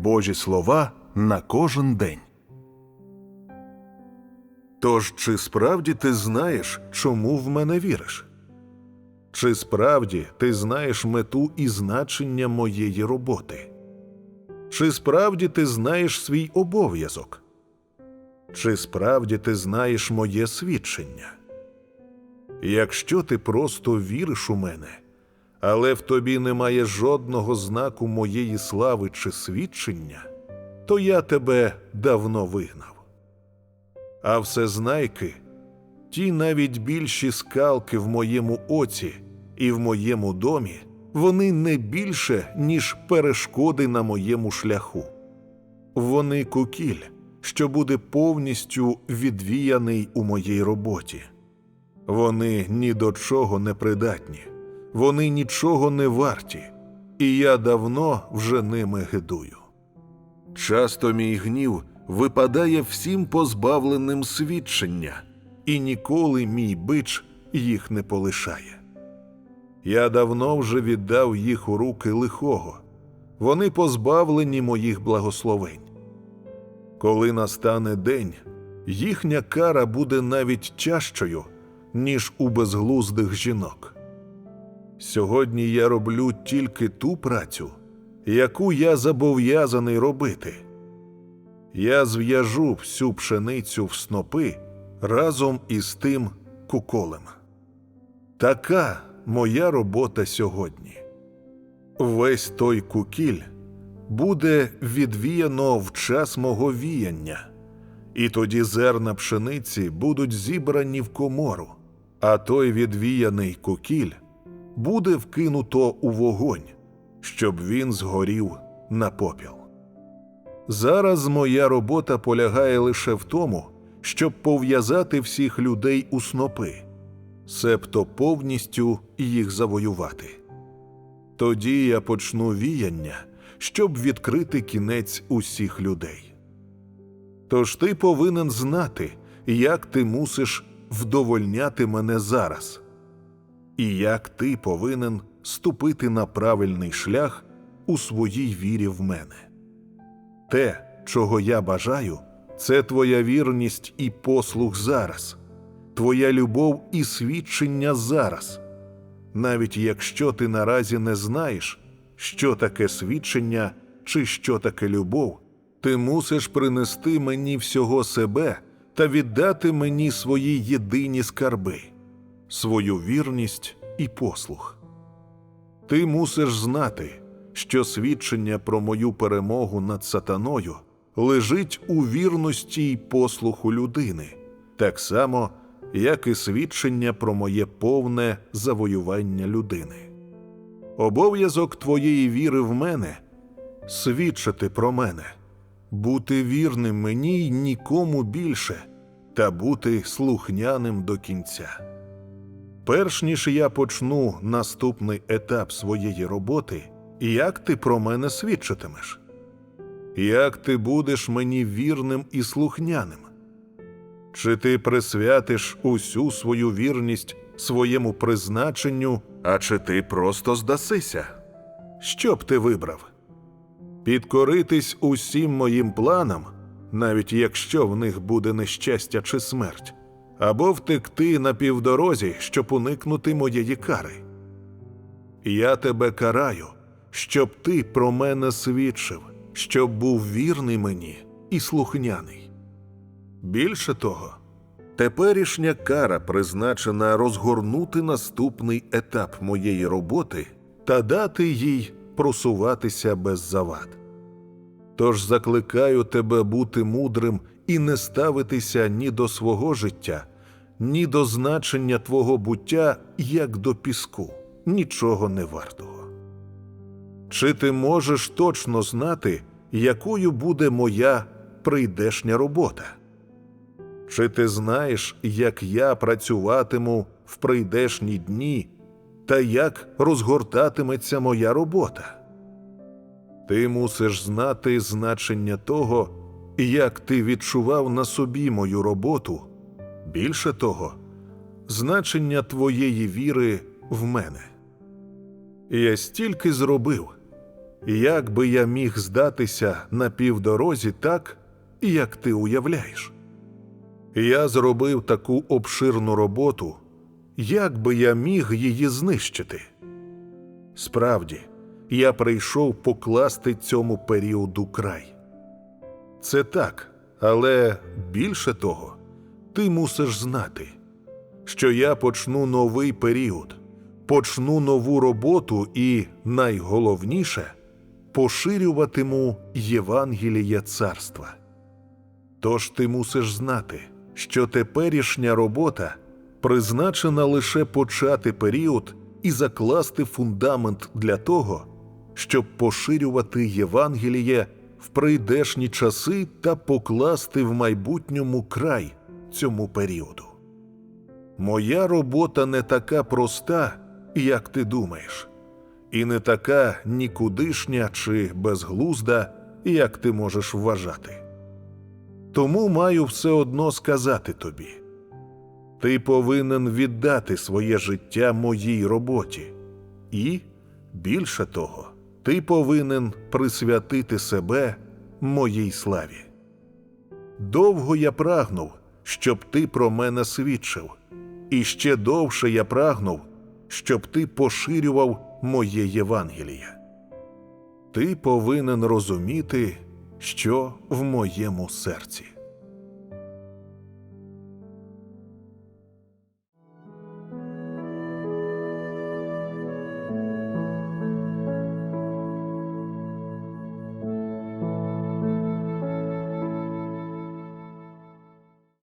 Божі слова на кожен день. Тож чи справді ти знаєш, чому в мене віриш? Чи справді ти знаєш мету і значення моєї роботи? Чи справді ти знаєш свій обов'язок? Чи справді ти знаєш моє свідчення? Якщо ти просто віриш у мене, але в тобі немає жодного знаку моєї слави чи свідчення, то я тебе давно вигнав. А всезнайки, ті навіть більші скалки в моєму оці і в моєму домі, вони не більше, ніж перешкоди на моєму шляху. Вони кукіль, що буде повністю відвіяний у моїй роботі. Вони ні до чого не придатні, вони нічого не варті, і я давно вже ними гидую. Часто мій гнів випадає всім позбавленим свідчення, і ніколи мій бич їх не полишає. Я давно вже віддав їх у руки лихого, вони позбавлені моїх благословень. Коли настане день, їхня кара буде навіть тяжчою, ніж у безглуздих жінок. Сьогодні я роблю тільки ту працю, яку я зобов'язаний робити. Я зв'яжу всю пшеницю в снопи разом із тим куколем. Така моя робота сьогодні. Весь той кукіль буде відвіяно в час мого віяння, і тоді зерна пшениці будуть зібрані в комору, а той відвіяний кукіль буде вкинуто у вогонь, щоб він згорів на попіл. Зараз моя робота полягає лише в тому, щоб пов'язати всіх людей у снопи, себто повністю їх завоювати. Тоді я почну віяння, щоб відкрити кінець усіх людей. Тож ти повинен знати, як ти мусиш вдовольняти мене зараз, і як ти повинен ступити на правильний шлях у своїй вірі в мене. Те, чого я бажаю, це твоя вірність і послуг зараз, твоя любов і свідчення зараз, навіть якщо ти наразі не знаєш, що таке свідчення чи що таке любов, ти мусиш принести мені всього себе та віддати мені свої єдині скарби, свою вірність і послуг. Ти мусиш знати, що свідчення про мою перемогу над сатаною лежить у вірності й послуху людини, так само, як і свідчення про моє повне завоювання людини. Обов'язок твоєї віри в мене свідчити про мене, бути вірним мені й нікому більше та бути слухняним до кінця. Перш ніж я почну наступний етап своєї роботи, як ти про мене свідчитимеш? Як ти будеш мені вірним і слухняним? Чи ти присвятиш усю свою вірність своєму призначенню, а чи ти просто здасися? Що б ти вибрав? Підкоритись усім моїм планам, навіть якщо в них буде нещастя чи смерть, або втекти на півдорозі, щоб уникнути моєї кари. Я тебе караю, щоб ти про мене свідчив, щоб був вірний мені і слухняний. Більше того, теперішня кара призначена розгорнути наступний етап моєї роботи та дати їй просуватися без завад. Тож закликаю тебе бути мудрим і не ставитися ні до свого життя, ні до значення твого буття як до піску, нічого не вартого. Чи ти можеш точно знати, якою буде моя прийдешня робота? Чи ти знаєш, як я працюватиму в прийдешні дні та як розгортатиметься моя робота? Ти мусиш знати значення того, як ти відчував на собі мою роботу, більше того, значення твоєї віри в мене. Я стільки зробив, як би я міг здатися на півдорозі так, як ти уявляєш. Я зробив таку обширну роботу, як би я міг її знищити. Справді, я прийшов покласти цьому періоду край. Це так, але більше того, ти мусиш знати, що я почну новий період, почну нову роботу і, найголовніше, поширюватиму Євангеліє царства. Тож ти мусиш знати, що теперішня робота призначена лише почати період і закласти фундамент для того, щоб поширювати Євангеліє в прийдешні часи та покласти в майбутньому край цьому періоду. Моя робота не така проста, як ти думаєш, і не така нікудишня чи безглузда, як ти можеш вважати. Тому маю все одно сказати тобі. Ти повинен віддати своє життя моїй роботі, і, більше того, ти повинен присвятити себе моїй славі. Довго я прагнув, щоб ти про мене свідчив, і ще довше я прагнув, щоб ти поширював моє Євангеліє. Ти повинен розуміти, що в моєму серці.